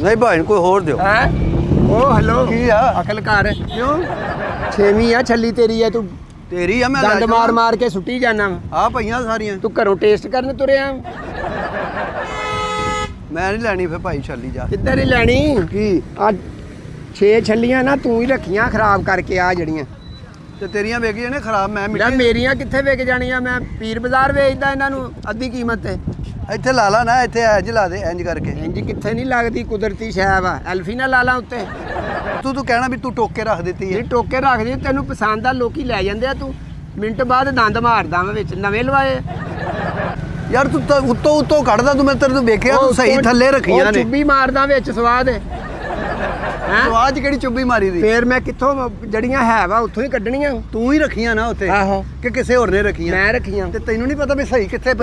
ਨਹੀਂ ਭਾਈ ਨੂੰ ਕੋਈ ਹੋਰ ਦਿਓ। ਹੈ? ਉਹ ਹੈਲੋ ਕੀ ਆ? ਅਕਲ ਕਰ ਕਿਉਂ? ਛੇਵੀਂ ਆ ਛੱਲੀ ਤੇਰੀ ਆ ਤੂੰ। ਤੇਰੀ ਆ ਮੈਂ ਦੰਦ। ਮਾਰ ਮਾਰ ਕੇ ਸੁੱਟੀ ਜਾਣਾ ਆ ਪਈਆਂ ਸਾਰੀਆਂ। ਤੂੰ ਘਰੋਂ ਟੇਸਟ ਕਰਨ ਤੁਰਿਆ ਮੈਂ ਨਹੀਂ ਲੈਣੀ ਫਿਰ ਭਾਈ ਛੱਲੀ ਜਾ। ਕਿੱਧਰ ਹੀ ਲੈਣੀ? ਕੀ? ਆ ਛੇ ਛੱਲੀਆਂ ਨਾ ਤੂੰ ਹੀ ਰੱਖੀਆਂ ਖਰਾਬ ਕਰਕੇ ਆ ਜਿਹੜੀਆਂ। ਤੇ ਤੇਰੀਆਂ ਵੇਖ ਨੇ ਖਰਾਬ ਮੈਂ ਮਿੱਟੀ ਮੇਰੀਆਂ ਕਿੱਥੇ ਵਿਕ ਜਾਣੀਆਂ? ਮੈਂ ਪੀਰ ਬਾਜ਼ਾਰ ਵੇਚਦਾ ਇਹਨਾਂ ਨੂੰ ਅੱਧੀ ਕੀਮਤ ਤੇ। ਇੱਥੇ ਲਾ ਲਾ ਨਾ ਇੱਥੇ ਇੰਜ ਲਾ ਦੇ ਇੰਜ ਕਰਕੇ। ਇੰਜ ਕਿੱਥੇ ਨਹੀਂ ਲੱਗਦੀ ਕੁਦਰਤੀ ਸ਼ੈ ਵਾ ਐਲਫੀ ਨਾ ਲਾ ਲਾ ਉੱਤੇ। ਤੂੰ ਤੂੰ ਕਹਿਣਾ ਵੀ ਤੂੰ ਟੋਕੇ ਰੱਖ ਦਿੱਤੀ ਹੈ ਇਹ ਟੋਕੇ ਰੱਖਦੀ ਤੈਨੂੰ ਪਸੰਦ ਆ ਲੋਕੀ ਲੈ ਜਾਂਦੇ ਆ ਤੂੰ। ਮਿੰਟ ਬਾਅਦ ਦੰਦ ਮਾਰਦਾ ਮੈਂ ਵਿੱਚ ਨਵੇਂ ਲਵਾਏ। ਯਾਰ ਤੂੰ ਤਾਂ ਉੱਤੋਂ ਉੱਤੋਂ ਕੱਢਦਾ ਤੂੰ ਮੈਂ ਤੇਰੇ ਤੋਂ ਵੇਖਿਆ ਤੂੰ ਸਹੀ ਥੱਲੇ ਰੱਖੀਆਂ ਨੇ। ਚੁੱਭੀ ਮਾਰਦਾ ਵਿੱਚ ਸਵਾਦ। ਹੈ? ਆਵਾਜ਼ ਕਿਹੜੀ ਚੁੱਭੀ ਮਾਰੀ ਦੀ? ਫੇਰ ਮੈਂ ਕਿੱਥੋਂ ਜੜੀਆਂ ਹੈ ਵਾ ਉੱਥੋਂ ਹੀ ਕੱਢਣੀਆਂ। ਤੂੰ ਹੀ ਰੱਖੀਆਂ ਨਾ ਉੱਥੇ ਆਹੋ। ਕਿ ਕਿਸੇ ਹੋਰ ਨੇ ਰੱਖੀਆਂ। ਮੈਂ ਰੱਖੀਆਂ। ਤੇ ਤੈਨੂੰ ਨਹੀਂ ਪਤਾ ਵੀ ਸਹੀ ਕਿੱਥੇ